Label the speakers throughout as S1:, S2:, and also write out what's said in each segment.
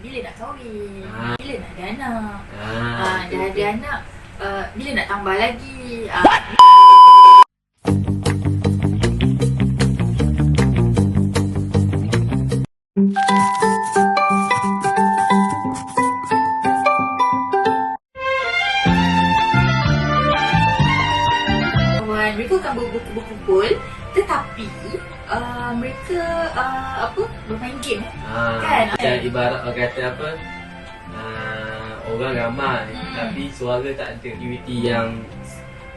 S1: bila nak kahwin,
S2: Ah.
S1: bila nak ada anak.
S2: Ah,
S1: Ah, dah ada anak, uh, bila nak tambah lagi. Ah, kawan mereka akan ber- ber- berkumpul tetapi uh, mereka uh, apa bermain game?
S2: Ah,
S1: Kan?
S2: Macam ibarat orang kata apa ah, Orang ramai
S1: Hmm.
S2: Tapi suara tak ada aktiviti yang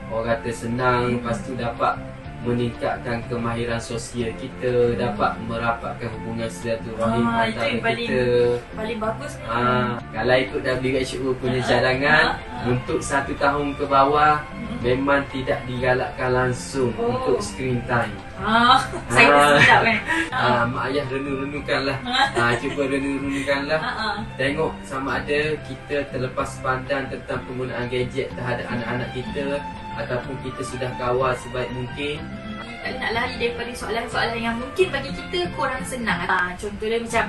S2: Orang kata senang Lepas tu dapat meningkatkan kemahiran sosial kita Dapat merapatkan hubungan silaturahim
S1: Ah, itu
S2: antara
S1: yang paling-
S2: kita
S1: paling bagus ni.
S2: Ah, kalau ikut WHO punya
S1: Ah,
S2: cadangan
S1: ah, ah.
S2: untuk satu tahun ke bawah
S1: Hmm.
S2: Memang tidak digalakkan langsung
S1: Oh.
S2: untuk screen time.
S1: Ah, saya
S2: Ah.
S1: sedap kan.
S2: Ah, mak ayah renung-renungkanlah. Ah, cuba renung-renungkanlah.
S1: Ah, ah.
S2: Tengok sama ada kita terlepas pandang tentang penggunaan gadget terhadap anak-anak kita ataupun kita sudah kawal sebaik mungkin.
S1: Tak nak lari daripada soalan-soalan yang mungkin bagi kita kurang senang. Ah, contohnya macam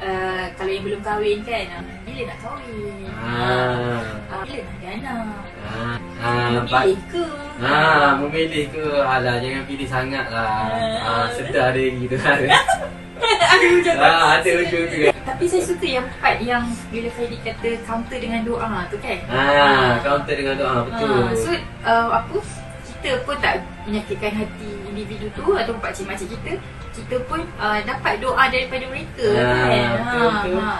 S1: uh, kalau yang belum kahwin kan, bila nak kahwin?
S2: Ah,
S1: Ah, bila nak ada anak?
S2: ah, ah,
S1: ke?
S2: Ah, memilih ke? Alah, jangan pilih sangat lah. Ah, sedar dia gitu kan.
S1: ada hujung tu.
S2: ah, ada ujung tu kan.
S1: Tapi saya suka yang part yang bila Khairi kata counter dengan doa tu kan.
S2: Ah, counter dengan doa betul.
S1: Ah, so uh, apa kita pun tak menyakitkan hati individu tu atau pakcik makcik kita kita pun uh, dapat doa daripada mereka
S2: Ah,
S1: kan
S2: betul, betul.
S1: ha.